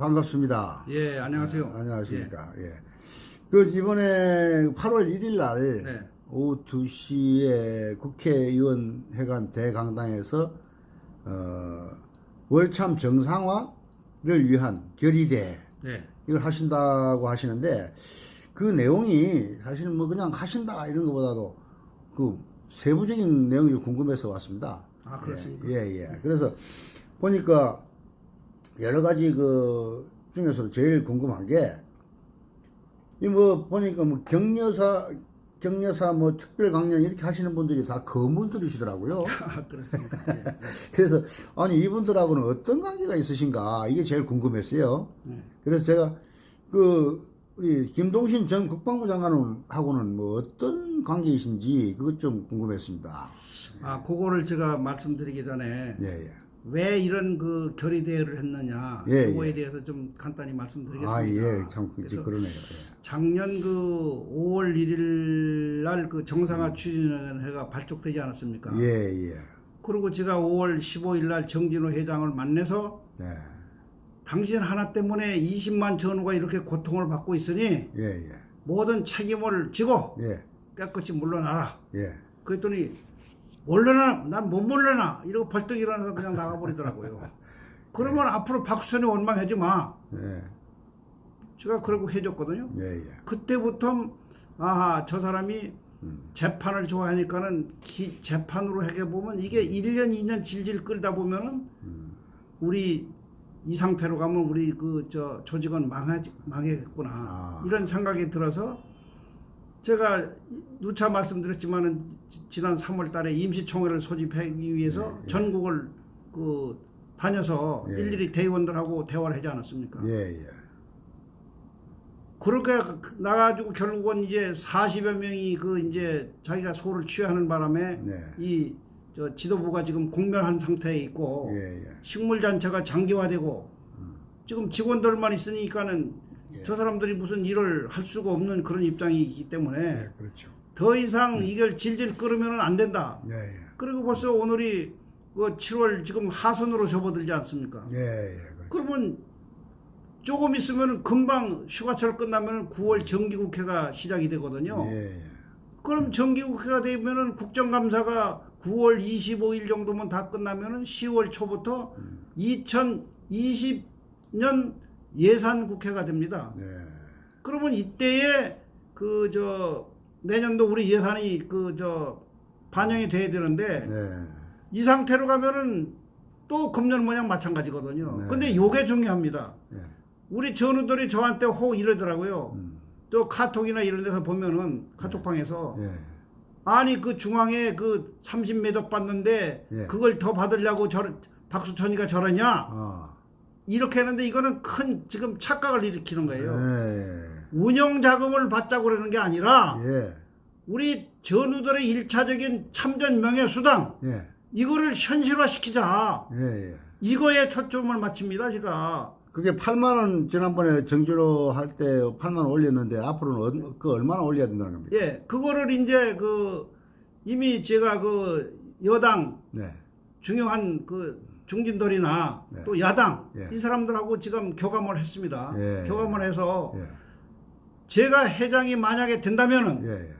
반갑습니다. 예, 안녕하세요. 아, 안녕하십니까. 예. 그 이번에 8월 1일 날 네. 오후 2시에 국회의원 회관 대강당에서 어, 월참 정상화를 위한 결의대 네. 이걸 하신다고 하시는데 그 내용이 사실 뭐 그냥 하신다 이런 것보다도 그 세부적인 내용이 궁금해서 왔습니다. 아, 그렇습니까? 예, 예. 그래서 보니까 여러 가지 그 중에서도 제일 궁금한 게, 이 뭐 보니까 뭐 격려사, 격려사 뭐 특별 강연 이렇게 하시는 분들이 다 거물들이시더라고요. 아, 그렇습니까? 예. 그래서 아니 이분들하고는 어떤 관계가 있으신가 이게 제일 궁금했어요. 네. 그래서 제가 그 우리 김동신 전 국방부 장관하고는 뭐 어떤 관계이신지 그것 좀 궁금했습니다. 아, 그거를 제가 말씀드리기 전에 예, 예. 왜 이런 그 결의 대회를 했느냐 예, 그거에 예. 대해서 좀 간단히 말씀드리겠습니다. 아, 예, 참, 그, 그래서 그러네요. 예. 작년 그 5월 1일 날 그 정상화 추진회가 발족되지 않았습니까? 음. 예, 예. 그리고 제가 5월 15일 날 정진호 회장을 만나서 네. 당신 하나 때문에 20만 전우가 이렇게 고통을 받고 있으니 예, 예. 모든 책임을 지고 예, 깨끗이 물러나라. 예. 그랬더니 몰려나 난 못 몰려나 이러고 벌떡 일어나서 그냥 나가버리더라고요. 그러면 앞으로 박수천이 원망하지 마. 예, 제가 그러고 해줬거든요. 예, 예. 그때부터 아하 저 사람이 음. 재판을 좋아하니까는 기- 재판으로 하게 보면 이게 1년 2년 질질 끌다 보면은 음. 우리 이 상태로 가면 우리 그 저 조직은 망하지 망하겠구나 아. 이런 생각이 들어서 제가 누차 말씀드렸지만은 지- 지난 3월 달에 임시총회를 소집하기 위해서 예, 예. 전국을 그 다녀서 예. 일일이 대의원들하고 대화를 하지 않았습니까? 예, 예. 그렇게 나가지고 결국은 이제 40여 명이 그 이제 자기가 소를 취하는 바람에 네. 이저 지도부가 지금 공멸한 상태에 있고 예, 예. 식물잔치가 장기화되고 지금 직원들만 있으니까는 예. 저 사람들이 무슨 일을 할 수가 없는 그런 입장이기 때문에 예, 그렇죠. 더 이상 이걸 질질 끌으면 안 된다. 예, 예. 그리고 벌써 오늘이 그 7월 지금 하순으로 접어들지 않습니까? 예, 예. 그렇죠. 그러면 조금 있으면 금방 휴가철 끝나면 9월 정기국회가 시작이 되거든요. 예, 예. 그럼 정기국회가 되면은 국정감사가 9월 25일 정도면 다 끝나면은 10월 초부터 2020년 예산 국회가 됩니다. 네. 그러면 이때에 그 저 내년도 우리 예산이 그 저 반영이 돼야 되는데 네. 이 상태로 가면은 또 금년 모양 마찬가지거든요. 네. 근데 요게 중요합니다. 예. 우리 전우들이 저한테 혹 이러더라고요. 음. 또 카톡이나 이런 데서 보면은 카톡방에서 예. 아니 그 중앙에 그 30매덕 받는데 예. 그걸 더 받으려고 저 박수천이가 저러냐 아. 이렇게 하는데 이거는 큰 지금 착각을 일으키는 거예요. 예. 운영 자금을 받자고 그러는 게 아니라 예. 우리 전우들의 일차적인 참전 명예 수당 예. 이거를 현실화시키자. 예. 예. 이거에 초점을 맞춥니다, 제가. 그게 8만 원 지난번에 정주로 할 때 8만 원 올렸는데 앞으로는 얼- 그 얼마나 올려야 된다는 겁니까? 예, 그거를 이제 그 이미 제가 그 여당 네. 중요한 그 중진들이나 네. 또 야당 예. 이 사람들하고 지금 교감을 했습니다. 예. 교감을 해서 예. 제가 회장이 만약에 된다면은 예. 예.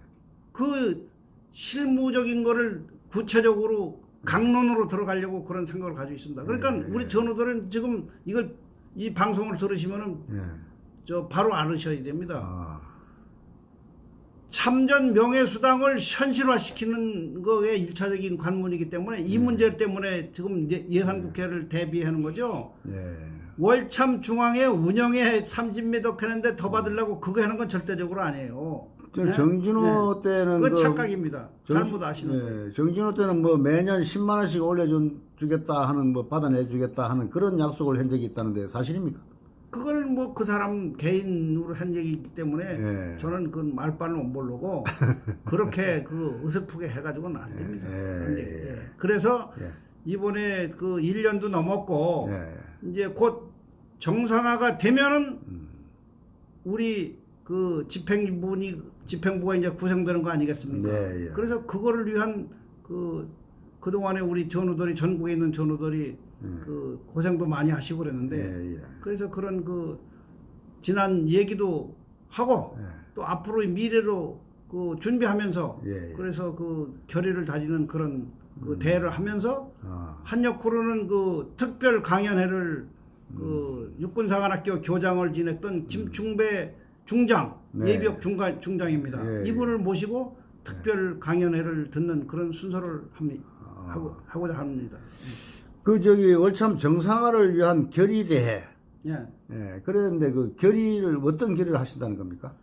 그 실무적인 거를 구체적으로 강론으로 들어가려고 그런 생각을 가지고 있습니다. 그러니까 예. 우리 전우들은 지금 이걸 이 방송을 들으시면은 예. 저 바로 알으셔야 됩니다. 아. 참전 명예수당을 현실화시키는 거에 일차적인 관문이기 때문에 이 문제 때문에 지금 예- 예산국회를 대비하는 거죠. 예. 월참 중앙에 운영에 30매덕 하는데 더 받으려고 그거 하는 건 절대적으로 아니에요. 저 네? 정진호 때는 그건 그 착각입니다. 정- 잘못 아시는 거예요. 예, 정진호 때는 뭐 매년 10만 원씩 올려준 주겠다 하는 뭐 받아내 주겠다 하는 그런 약속을 한 적이 있다는데 사실입니까? 그거는 뭐그 사람 개인으로 한 얘기이기 때문에 예. 저는 그 말빨은 못 모르고 그렇게 그 어설프게 해가지고는 안 됩니다. 예, 안 돼요. 예. 예. 그래서 예. 이번에 그 1년도 넘었고 예. 이제 곧 정상화가 되면은 음. 우리 그 집행부니 집행부가 이제 구성되는 거 아니겠습니까? 네, 예. 그래서 그거를 위한 그 그동안에 우리 전우들이 전국에 있는 전우들이 그 고생도 많이 하시고 그랬는데 예, 예. 그래서 그런 그 지난 얘기도 하고 예. 또 앞으로의 미래로 그 준비하면서. 그래서 그 결의를 다지는 그런 그 대회를 하면서 아, 한여쿠로는 그 특별 강연회를 그 육군사관학교 교장을 지냈던 김충배 중장 네. 예비역 중간 중장입니다. 예, 예. 이분을 모시고 특별 강연회를 듣는 그런 순서를 합니, 아. 하고 하고자 합니다. 그 저기 월참 정상화를 위한 결의대회. 예. 예, 그랬는데 그 결의를 어떤 결의를 하신다는 겁니까?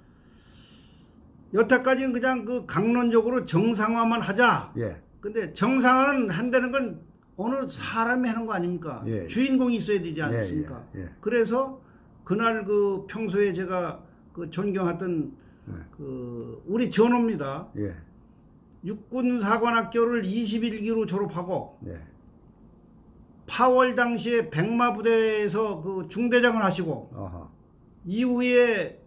여태까지는 그냥 그 강론적으로 정상화만 하자. 예, 근데 정상화는 한다는 건 어느 사람이 하는 거 아닙니까? 예, 예. 주인공이 있어야 되지 않습니까? 예, 예. 그래서 그날 그 평소에 제가 그 존경했던 네. 그 우리 전호입니다. 예, 육군사관학교를 21기로 졸업하고 네, 8월 당시에 백마 부대에서 그 중대장을 하시고 아하, 이후에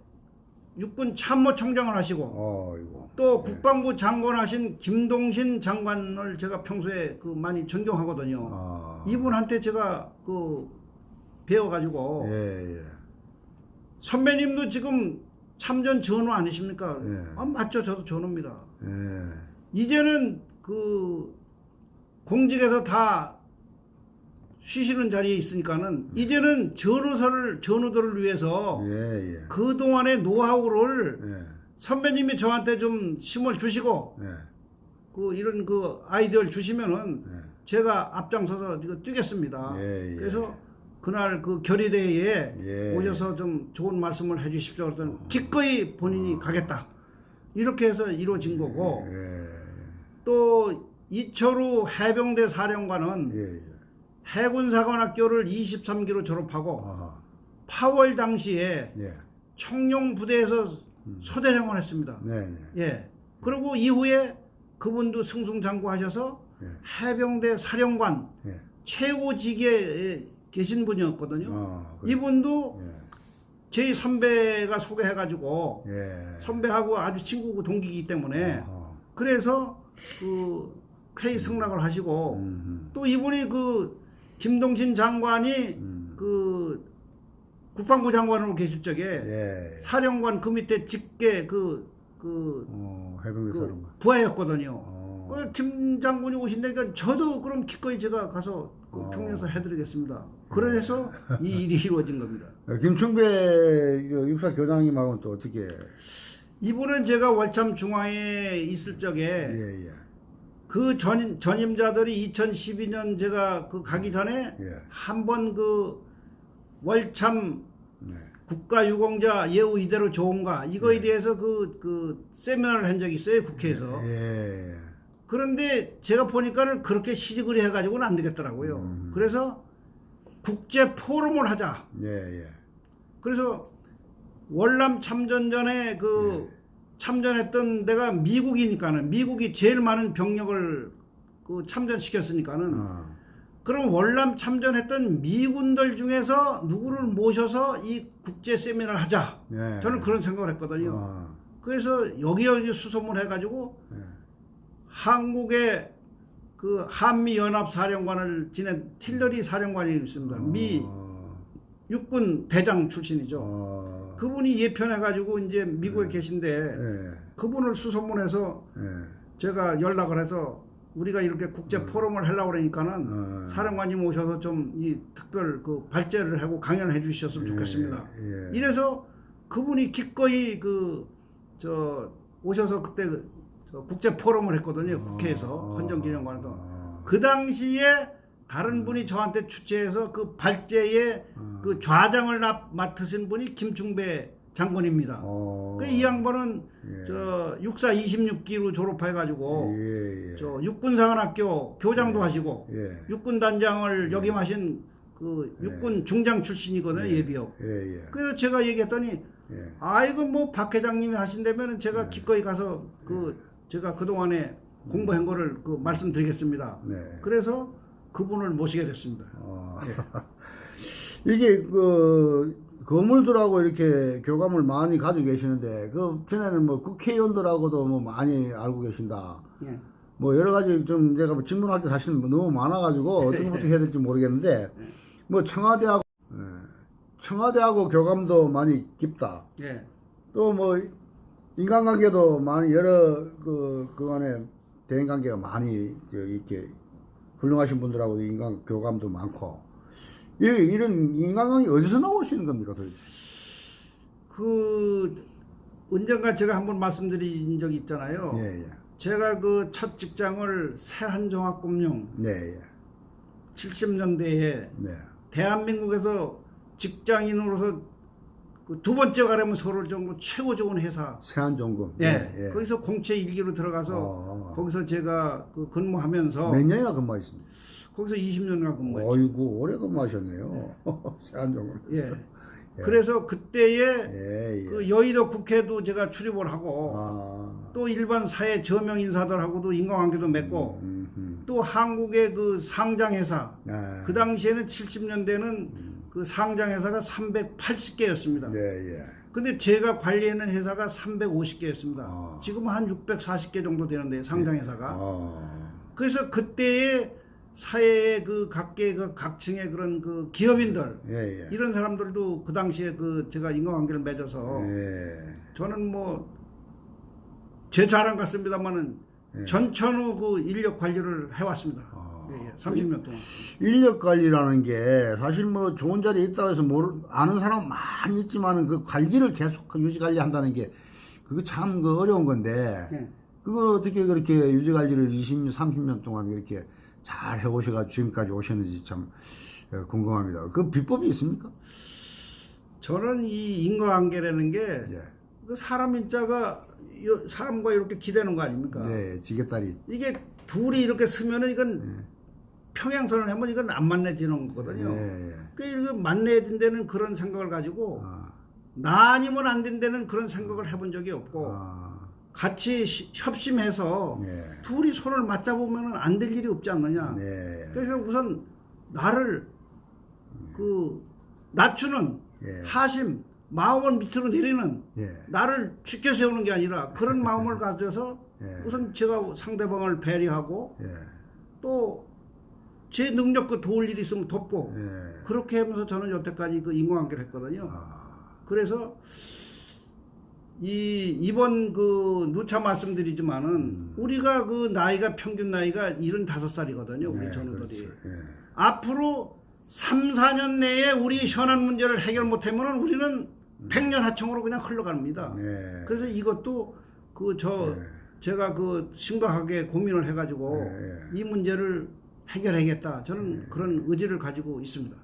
육군 참모총장을 하시고 어, 이거. 또 국방부 장관 하신 김동신 장관을 제가 평소에 그 많이 존경하거든요. 아, 이분한테 제가 그 배워가지고 예, 예, 선배님도 지금 참전 전후 아니십니까? 예. 아, 맞죠. 저도 전후입니다. 예, 이제는 그 공직에서 다 쉬시는 자리에 있으니까는 이제는 전후서를 전후들을 위해서 예, 예, 그 동안의 노하우를 예, 선배님이 저한테 좀 심을 주시고 예, 그 이런 그 아이디어를 주시면은 예. 제가 앞장서서 이거 뛰겠습니다. 예, 예. 그래서 그날 그 결의대회에 예. 오셔서 좀 좋은 말씀을 해주십시오. 그랬더니 기꺼이 본인이 가겠다. 이렇게 해서 이루어진 거고 예, 또 이철우 해병대 사령관은 예, 예. 해군사관학교를 23기로 졸업하고 아하, 8월 당시에 예, 청룡 부대에서 소대장을 했습니다. 네, 네, 예. 그리고 이후에 그분도 승승장구하셔서 예. 해병대 사령관 예. 최고직에 계신 분이었거든요. 아, 그래. 이분도 예, 저희 선배가 소개해가지고 예. 선배하고 아주 친구고 동기이기 때문에 아하, 그래서 그 K 승락을 하시고 음, 또 이분이 그 김동신 장관이 음, 그 국방부 장관으로 계실 적에 예, 사령관 그 밑에 직계 그, 그, 어, 해병대 그 사령관. 부하였거든요. 어, 그 김 장군이 오신다니까 저도 그럼 기꺼이 제가 가서 그 어. 평양에서 해드리겠습니다. 그래서 이 일이 이루어진 겁니다. 어, 김충배 그 육사 교장님하고는 또 어떻게? 이분은 제가 월참 중앙에 있을 적에 예, 예, 그 전, 전임자들이 2012년 제가 그 가기 전에 예, 한번 그 월참 네, 국가유공자 예우 이대로 좋은가 이거에 대해서 그, 그 세미나를 한 적이 있어요 국회에서 예, 예. 그런데 제가 보니까는 그렇게 시집을 해가지고는 안 되겠더라고요 음. 그래서 국제 포럼을 하자 예, 예. 그래서 월남 참전 전에 그 네. 참전했던 데가 미국이니까는 미국이 제일 많은 병력을 그 참전시켰으니까는 아, 그럼 월남 참전했던 미군들 중에서 누구를 모셔서 이 국제 세미나를 하자. 예. 저는 그런 생각을 했거든요. 아, 그래서 여기저기 수소문 해가지고 예. 한국의 그 한미 연합 사령관을 지낸 틸러리 사령관이 있습니다. 미 어, 육군 대장 출신이죠. 어, 그분이 예편해가지고 이제 미국에 계신데 예, 그분을 수소문해서 예. 제가 연락을 해서 우리가 이렇게 국제 포럼을 하려고 그러니까는 어. 사령관님 오셔서 좀 이 특별 그 발제를 하고 강연을 해 주셨으면 좋겠습니다. 예, 예. 이래서 그분이 기꺼이 그 저 오셔서 그때 그저 국제 포럼을 했거든요. 국회에서 헌정기념관에서. 아, 그 당시에 다른 분이 저한테 주최해서 그 발제의 아. 그 좌장을 나- 맡으신 분이 김충배 장군입니다. 어, 그이 양반은 예. 저 육사 26기로 졸업해가지고 예, 예. 저 육군사관학교 교장도 하시고 예. 육군단장을 역임하신 그 육군 중장 출신이거든요 예비역. 예, 예. 그래서 제가 얘기했더니 예. 아 이거 뭐 박 회장님이 하신다면은 제가 기꺼이 가서 그 제가 그 동안에 공부한 거를 그 말씀드리겠습니다. 네. 그래서 그분을 모시게 됐습니다. 어. 이게 그 거물들하고 이렇게 교감을 많이 가지고 계시는데 그 전에는 뭐 국회의원들하고도 뭐 많이 알고 계신다. 예. 뭐 여러 가지 좀 제가 뭐 질문할 게 사실 너무 많아가지고 어떻게 부터 해야 될지 모르겠는데 뭐 청와대하고 예, 청와대하고 교감도 많이 깊다. 예. 또뭐 인간관계도 많이 여러 그 그간에 대인 관계가 많이 저 이렇게 훌륭하신 분들하고 인간 교감도 많고 이 이런 인간관계 어디서 나오시는 겁니까 도대체? 그 언젠가 제가 한번 말씀드린 적이 있잖아요. 예, 예. 제가 그 첫 직장을 세한종합금융 네, 예. 70년대에 네. 대한민국에서 직장인으로서 그 두 번째 가려면 서울 정도 최고 좋은 회사. 세한종금. 예. 예, 예. 거기서 공채 일기로 들어가서 어. 거기서 제가 그 근무하면서 몇 년이나 근무하셨습니까? 거기서 20년간 근무했죠. 어이구 오래 근무하셨네요. 세한종금. 예. 그래서 그때에 예, 예. 그 여의도 국회도 제가 출입을 하고 아. 또 일반 사회 저명 인사들하고도 인간관계도 맺고 음, 음. 또 한국의 그 상장회사 아. 그 당시에는 70년대는 그 상장 회사가 380개였습니다. 네, 예. 근데 제가 관리하는 회사가 350개였습니다. 아. 지금 한 640개 정도 되는데 상장 회사가. 아. 그래서 그때의 사회의 그 각계 그 각층의 그런 그 기업인들 예, 예. 이런 사람들도 그 당시에 그 제가 인간관계를 맺어서 예. 저는 뭐 제 자랑 같습니다만은 전천후 그 인력 관리를 해왔습니다. 아. 예, 예, 30년 동안. 인력 관리라는 게 사실 뭐 좋은 자리에 있다고 해서 모르, 아는 사람 많이 있지만은 그 관리를 계속 유지 관리한다는 게 그거 참 그 어려운 건데 예. 그걸 어떻게 그렇게 유지 관리를 20년, 30년 동안 이렇게 잘 해오셔가지고 지금까지 오셨는지 참 어, 궁금합니다. 그 비법이 있습니까? 저는 이 인과관계라는 게 예. 그 사람 인자가 요- 사람과 이렇게 기대는 거 아닙니까? 네, 지게다리. 이게 둘이 이렇게 쓰면은 이건 평행선을 하면 이건 안 만나지는 거거든요. 예, 예. 그 이렇게 만나야 된다는 그런 생각을 가지고 아, 나 아니면 안 된다는 그런 생각을 해본 적이 없고 아, 같이 시- 협심해서 네, 둘이 손을 맞잡으면 안 될 일이 없지 않느냐. 네, 그래서 우선 나를 그 낮추는 예. 하심 마음을 밑으로 내리는 예, 나를 죽게 세우는 게 아니라 그런 마음을 가져서 예. 우선 제가 상대방을 배려하고 예, 또 제 능력 그 도울 일이 있으면 돕고 예. 그렇게 하면서 저는 여태까지 그 인공관계를 했거든요. 아, 그래서 이 이번 그 누차 말씀드리지만은 음. 우리가 그 나이가 평균 나이가 75살이거든요. 우리 네, 전우들이. 그렇죠. 예. 앞으로 3, 4년 내에 우리 현안 문제를 해결 못하면은 우리는 백년 하청으로 그냥 흘러갑니다. 네. 그래서 이것도 그저 네. 제가 그 심각하게 고민을 해가지고 네. 이 문제를 해결하겠다. 저는 그런 의지를 가지고 있습니다.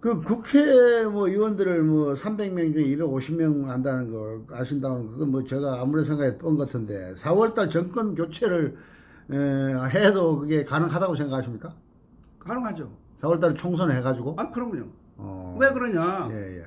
그 국회 뭐 의원들을 뭐 300명 중에 250명 한다는 거 아신다면 그건 뭐 제가 아무리 생각해도 뻔 같은데 4월달 정권 교체를 에, 해도 그게 가능하다고 생각하십니까? 가능하죠. 4월달에 총선 해가지고 아 그럼요. 어. 왜 그러냐? 예, 예.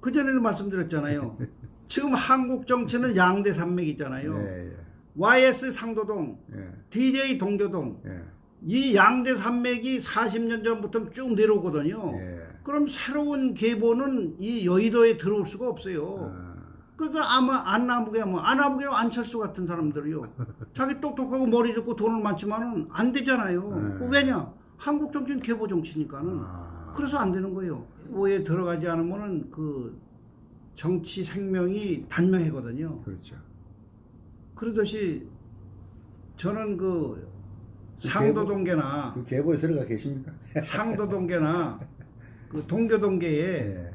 그 전에도 말씀드렸잖아요. 지금 한국 정치는 양대 산맥이 있잖아요. 예, 예. YS 상도동, 예, DJ 동교동, 예, 이 양대 산맥이 40년 전부터 쭉 내려오거든요. 예. 그럼 새로운 계보는 이 여의도에 들어올 수가 없어요. 아, 그러니까 아마 안 나무게 하면 안 나무게 안철수 같은 사람들이요. 자기 똑똑하고 머리 좋고 돈을 많지만은 안 되잖아요. 네. 그 왜냐? 한국 정치는 계보 정치니까는. 아. 그래서 안 되는 거예요. 오에 들어가지 않으면은 그 정치 생명이 단명해거든요. 그렇죠. 그러듯이 저는 그 상도동계나 그 계보에 들어가 계십니까? 상도동계나 그 동교동계에 예.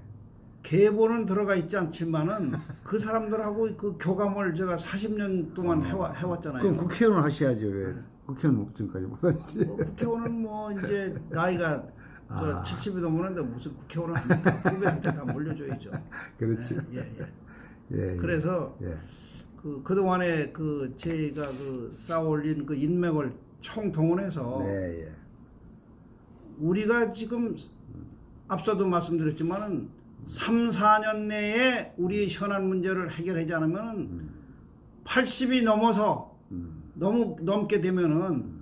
계보는 들어가 있지 않지만은 그 사람들하고 그 교감을 제가 40년 동안 해와, 해왔잖아요. 그럼 국회의원 하셔야죠. 왜 국회의원 지금까지 못 하시지? 뭐 국회의원은 뭐 이제 나이가 저 아. 70이 넘었는데 무슨 국회의원을 합니까? 후배한테 다 물려줘야죠. 그렇지. 예, 예. 예, 예. 그래서 예. 그 그동안에 그 제가 그 쌓아올린 그 인맥을 총동원해서 네, 예. 우리가 지금 앞서도 말씀드렸지만은 3, 4년 내에 우리 현안 문제를 해결하지 않으면 80이 넘어서 음. 너무 넘게 되면은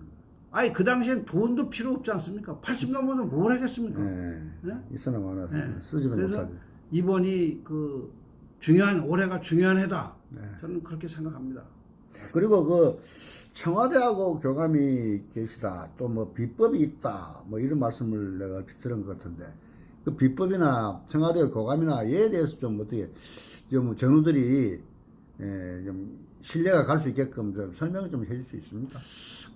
아니 그 당시엔 돈도 필요 없지 않습니까? 80 넘어서 뭘 하겠습니까? 예. 네? 있으나 마나서 네. 쓰지도 그래서 못하죠. 이번이 그 중요한 올해가 중요한 해다. 네. 저는 그렇게 생각합니다. 그리고 그 청와대하고 교감이 계시다. 또 뭐 비법이 있다. 뭐 이런 말씀을 내가 들은 것 같은데 그 비법이나 청와대 교감이나 얘에 대해서 좀 어떻게 좀 전우들이 예, 좀 신뢰가 갈 수 있게끔 좀 설명을 좀 해줄 수 있습니까?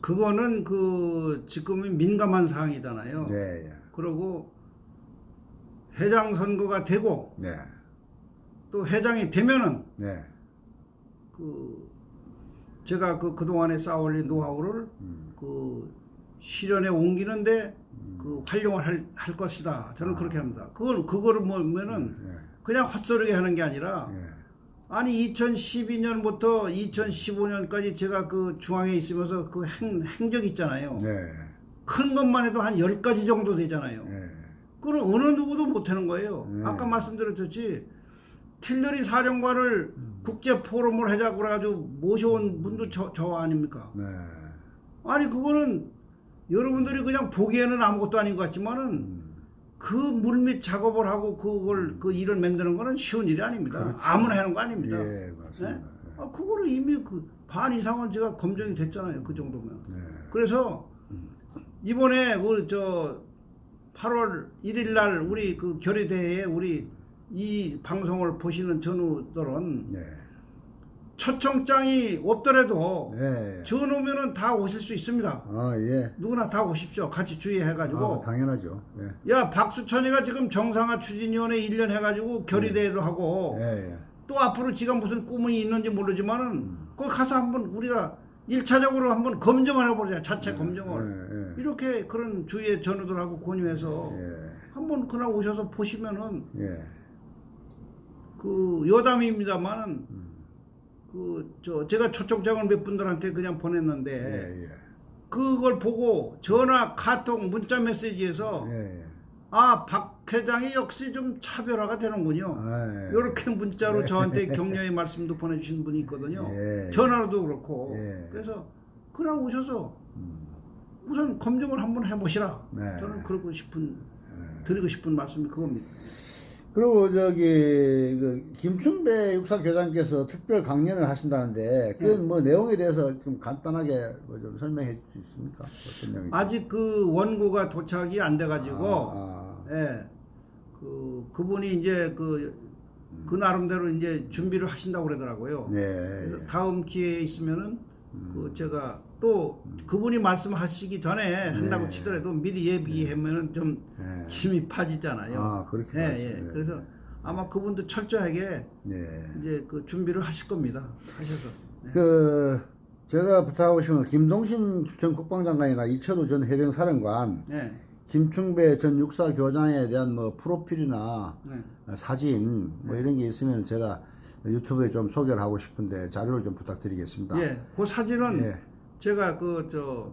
그거는 그 지금은 민감한 사항이잖아요. 네, 예. 그리고 회장 선거가 되고 네, 또 회장이 되면은 네, 그 제가 그 그동안에 쌓아올린 노하우를 음. 그 실현에 옮기는데 그 활용을 할, 할 것이다. 저는 그렇게 합니다. 그걸 그거를 뭐면은 네, 그냥 헛소리게 하는 게 아니라 네, 아니 2012년부터 2015년까지 제가 그 중앙에 있으면서 그 행, 행적 있잖아요. 네, 큰 것만 해도 한 10가지 정도 되잖아요. 네, 그걸 어느 누구도 못 하는 거예요. 네. 아까 말씀드렸듯이 틸러리 사령관을 국제 포럼을 하자고 그래가지고 모셔온 분도 저, 저 아닙니까? 네, 아니 그거는 여러분들이 그냥 보기에는 아무것도 아닌 것 같지만은 음. 그 물밑 작업을 하고 그걸 그 일을 만드는 거는 쉬운 일이 아닙니다. 아무나 하는 거 아닙니다. 그렇죠. 예, 맞습니다. 네? 아, 그거를 이미 그 반 이상은 제가 검증이 됐잖아요. 그 정도면. 네, 그래서 이번에 그 저 8월 1일 날 우리 그 결의대회에 우리 이 방송을 보시는 전우들은 네, 초청장이 없더라도 네. 전우면은 다 오실 수 있습니다. 아, 예. 누구나 다 오십시오. 같이 주의해가지고. 아, 당연하죠. 예. 야 박수천이가 지금 정상화 추진위원회 1년 해가지고 결의대회도 하고 예, 예. 또 앞으로 지가 무슨 꿈이 있는지 모르지만은 거기 가서 한번 우리가 1차적으로 한번 검증을 해보자. 자체 검증을. 예, 이렇게 그런 주위의 전우들하고 권유해서 예, 한번 그날 오셔서 보시면은 예. 그 여담입니다만은 그 저 제가 초청장을 몇 분들한테 그냥 보냈는데 예, 예. 그걸 보고 전화, 카톡, 문자 메시지에서 예, 예. 아 박 회장이 역시 좀 차별화가 되는군요. 예. 이렇게 문자로 저한테 격려의 말씀도 보내주신 분이 있거든요. 예. 전화로도 그렇고. 예. 그래서 그날 오셔서 우선 검증을 한번 해보시라. 네. 저는 그러고 싶은 드리고 싶은 말씀이 그겁니다. 그리고 저기 그 김춘배 육사교장께서 특별 강연을 하신다는데 그 네. 뭐 내용에 대해서 좀 간단하게 뭐 좀 설명해 줄 수 있습니까? 어떤 내용인지. 아직 그 원고가 도착이 안 돼가지고, 아, 예, 그 그분이 이제 그, 그 나름대로 이제 준비를 하신다고 그러더라고요. 예, 그래서 예. 다음 기회에 있으면은 그 제가 또 그분이 말씀하시기 전에 한다고 네. 치더라도 미리 예비하면은 좀 네. 힘이 빠지잖아요. 아, 그렇게 예. 예. 그래서 아마 그분도 철저하게 네. 이제 그 준비를 하실 겁니다. 하셔서. 네. 그 제가 부탁하고 싶은 건 김동신 전 국방장관이나 이철우 전 해병사령관, 네. 김충배 전 육사교장에 대한 뭐 프로필이나 네. 사진 뭐 이런 게 있으면 제가 유튜브에 좀 소개를 하고 싶은데 자료를 좀 부탁드리겠습니다. 예. 그 사진은 예. 제가 그 저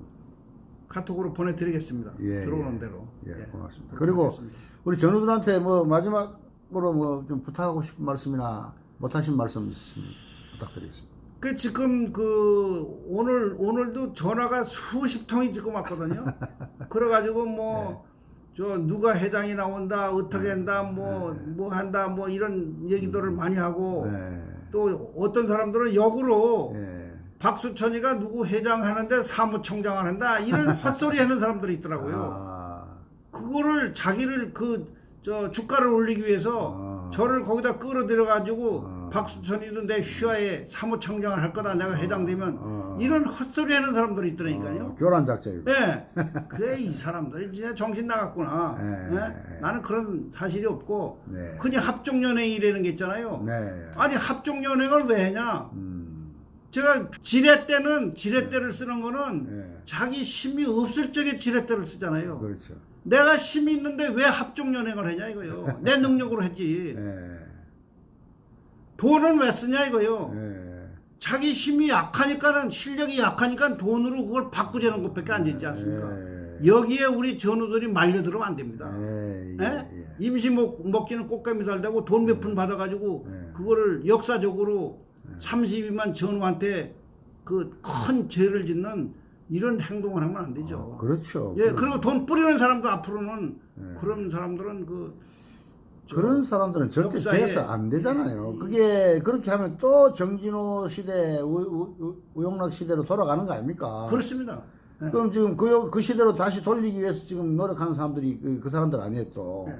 카톡으로 보내드리겠습니다. 예, 들어오는 예. 대로. 예, 고맙습니다. 그렇게 그리고 하겠습니다. 우리 전우들한테 뭐 마지막으로 뭐 좀 부탁하고 싶은 말씀이나 못하신 말씀 있으시면 부탁드리겠습니다. 그 지금 그 오늘 오늘도 전화가 수십 통이 지금 왔거든요. 그래가지고 뭐저 누가 회장이 나온다 어떻게 한다 뭐뭐 한다 뭐 이런 얘기들을 많이 하고 네. 또 어떤 사람들은 역으로 예. 박수천이가 누구 회장 하는데 사무총장을 한다 이런 헛소리 하는 사람들이 있더라고요. 아, 그거를 자기를 그 저 주가를 올리기 위해서 아. 저를 거기다 끌어들여 가지고 아. 박수천이도 내 휘하에 사무총장을 할 거다 내가 회장 되면 아. 이런 헛소리 하는 사람들이 있더라니까요. 어, 교란 작전이고. 네. 그래 이 사람들이 진짜 정신 나갔구나. 네. 네? 나는 그런 사실이 없고 네. 흔히 합종연행이라는 게 있잖아요. 네. 아니 합종연행을 왜 했냐? 음. 제가 지렛대는 지렛대를 쓰는 거는 네. 자기 힘이 없을 적에 지렛대를 쓰잖아요. 그렇죠. 내가 힘이 있는데 왜 합종 연행을 하냐 이거요. 내 능력으로 했지. 예. 돈은 왜 쓰냐 이거요. 예. 자기 힘이 약하니까는 실력이 약하니까 돈으로 그걸 바꾸자는 것밖에 안 되지 않습니까? 예. 여기에 우리 전우들이 말려들으면 안 됩니다. 예. 예? 예. 임시 먹, 먹기는 꽃감이 살다고 돈 몇 푼 받아가지고 네. 그거를 역사적으로 32만 전우한테 그 큰 죄를 짓는 이런 행동을 하면 안 되죠. 그렇죠. 예, 그리고 돈 뿌리는 사람도 앞으로는 네. 그런 사람들은 그 그런 사람들은 절대 역사에- 돼서 안 되잖아요. 그게 그렇게 하면 또 정진호 시대, 우, 우, 우, 우용락 시대로 돌아가는 거 아닙니까? 그렇습니다. 예. 그럼 지금 그, 그 시대로 다시 돌리기 위해서 지금 노력하는 사람들이 그, 그 사람들 아니에요 또. 네.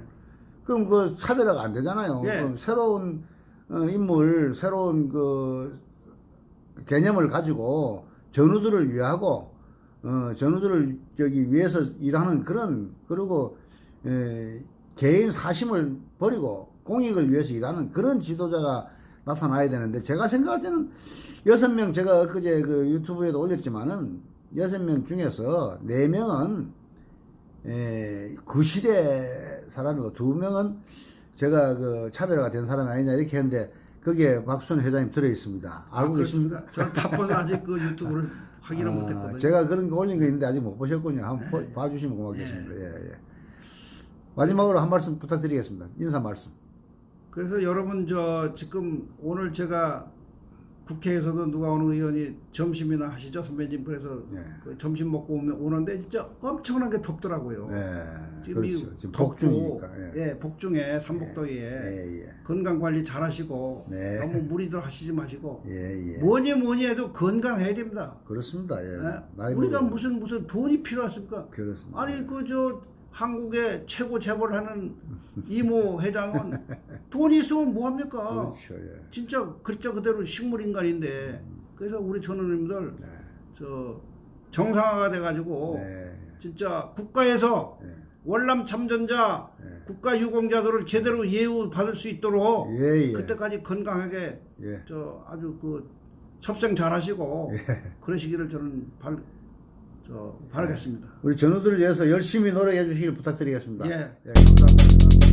그럼 그 차별화가 안 되잖아요. 네. 그럼 새로운 어, 인물, 새로운 그 개념을 가지고 전우들을 위하고 어, 전우들을 저기 위해서 일하는 그런 그리고 에, 개인 사심을 버리고 공익을 위해서 일하는 그런 지도자가 나타나야 되는데 제가 생각할 때는 여섯 명 제가 엊그제 그 유튜브에도 올렸지만은 여섯 명 중에서 네 명은 에, 그 시대 사람이고 두 명은 제가 그 차별화가 된 사람이 아니냐 이렇게 했는데 거기에 박수현 회장님 들어 있습니다. 아, 알고 계십니까? 그렇습니다. 저는 바빠서 아직 그 유튜브를 확인을 아, 못했거든요. 제가 그런 거 올린 거 있는데 아직 못 보셨군요. 한번 보- 봐주시면 고맙겠습니다. 예, 예. 마지막으로 한 말씀 부탁드리겠습니다. 인사 말씀. 그래서 여러분 저 지금 오늘 제가 국회에서도 누가 어느 의원이 점심이나 하시죠 선배님 그래서 예. 그 점심 먹고 오면 오는데 진짜 엄청나게 덥더라고요. 예, 지금 이 그렇죠. 지금 덥고. 예. 예, 복중에 삼복더위에 예, 예. 건강 관리 잘 하시고 네. 너무 무리들 하시지 마시고 예, 예. 뭐니 뭐니 해도 건강해야 됩니다. 그렇습니다. 예. 예? 우리가 무슨 무슨 돈이 필요하십니까? 그렇습니다. 아니 그저 한국의 최고 재벌 하는 이모 회장은 돈이 있으면 뭐 합니까? 그렇죠. 예. 진짜 글자 그대로 식물 인간인데 그래서 우리 전우님들 네. 저 정상화가 돼가지고 네. 진짜 국가에서 네. 월남 참전자 네. 국가 유공자들을 제대로 예우 받을 수 있도록 예, 예. 그때까지 건강하게 예. 저 아주 그 첩생 잘하시고 예. 그러시기를 저는 발, 저 바라겠습니다. 우리 전우들을 위해서 열심히 노력해 주시길 부탁드리겠습니다. 예. 예.